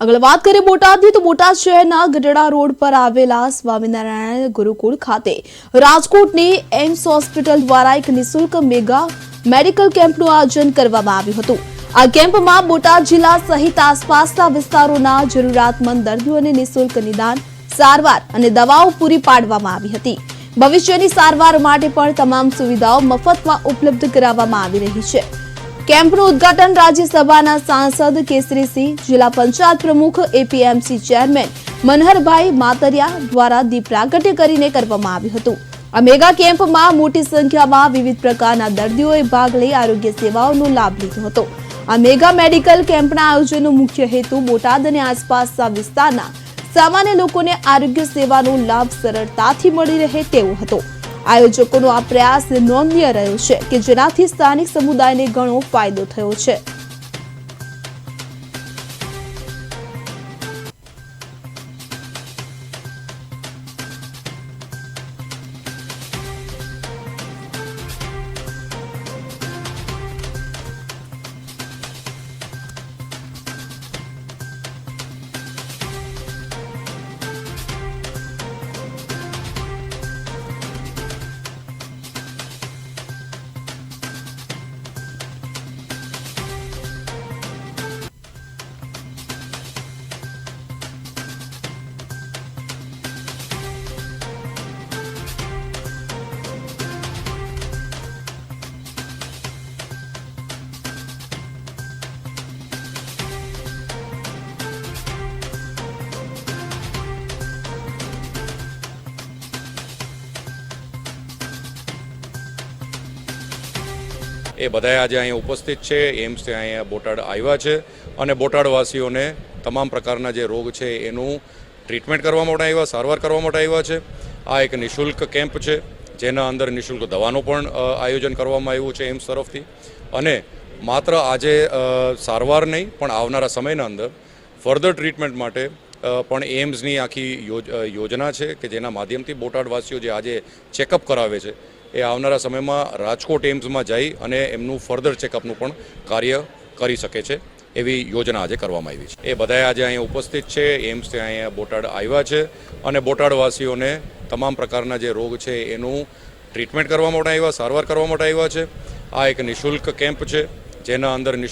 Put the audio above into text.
આગળ વાત કરીએ બોટાદની, તો બોટાદ શહેરના ગઢડા રોડ પર આવેલા સ્વામિનારાયણ ગુરુકુળ ખાતે રાજકોટની એમ્સ હોસ્પિટલ દ્વારા એક નિઃશુલ્ક મેગા મેડિકલ કેમ્પનું આયોજન કરવામાં આવ્યું હતું. આ કેમ્પમાં બોટાદ જિલ્લા સહિત આસપાસના વિસ્તારોના જરૂરિયાતમંદ દર્દીઓને નિઃશુલ્ક નિદાન, સારવાર અને દવાઓ પૂરી પાડવામાં આવી હતી. ભવિષ્યની સારવાર માટે પણ તમામ સુવિધાઓ મફતમાં ઉપલબ્ધ કરાવવામાં આવી રહી છે. કેમ્પનું ઉદ્ઘાટન રાજ્યસભાના સાંસદ કેસરીસિંહ, જિલ્લા પંચાયત પ્રમુખ એપીએમસી ચેરમેન મનહરભાઈ માતરિયા દ્વારા દીપ પ્રાગટ્ય કરીને કરવામાં આવ્યું હતું. આ મેગા કેમ્પમાં મોટી સંખ્યામાં વિવિધ પ્રકારના દર્દીઓએ ભાગ લઈ આરોગ્ય સેવાઓનો લાભ લીધો હતો. આ મેગા મેડિકલ કેમ્પના આયોજનનો મુખ્ય હેતુ બોટાદ અને આસપાસના વિસ્તારના સામાન્ય લોકોને આરોગ્ય સેવાનો લાભ સરળતાથી મળી રહે તેવો હતો. આયોજકોનો આ પ્રયાસ નોંધનીય રહ્યો છે કે જેનાથી સ્થાનિક સમુદાયને ઘણો ફાયદો થયો છે. એ બધાએ આજે અહીંયા ઉપસ્થિત છે. એમ્સથી અહીંયા બોટાડ આવ્યા છે અને બોટાડવાસીઓને તમામ પ્રકારના જે રોગ છે એનું ટ્રીટમેન્ટ કરવા માટે આવ્યા, સારવાર કરવા માટે આવ્યા છે. આ એક નિઃશુલ્ક કેમ્પ છે, જેના અંદર નિઃશુલ્ક દવાનું પણ આયોજન કરવામાં આવ્યું છે એમ્સ તરફથી. અને માત્ર આજે સારવાર નહીં, પણ આવનારા સમયના અંદર ફર્ધર ટ્રીટમેન્ટ માટે પણ એમ્સની આખી યોજના છે કે જેના માધ્યમથી બોટાડવાસીઓ જે આજે ચેકઅપ કરાવે છે એ આવનારા સમયમાં રાજકોટ એમ્સમાં જઈ અને એમનું ફર્ધર ચેકઅપનું પણ કાર્ય કરી શકે છે એવી યોજના આજે કરવામાં આવી છે. એ બધાએ આજે અહીંયા ઉપસ્થિત છે એમ્સથી અહીંયા બોટાડ આવ્યા છે અને બોટાડવાસીઓને તમામ પ્રકારના જે રોગ છે એનું ટ્રીટમેન્ટ કરવા માટે આવ્યા, સારવાર કરવા માટે આવ્યા છે. આ એક નિઃશુલ્ક કેમ્પ છે, જેના અંદર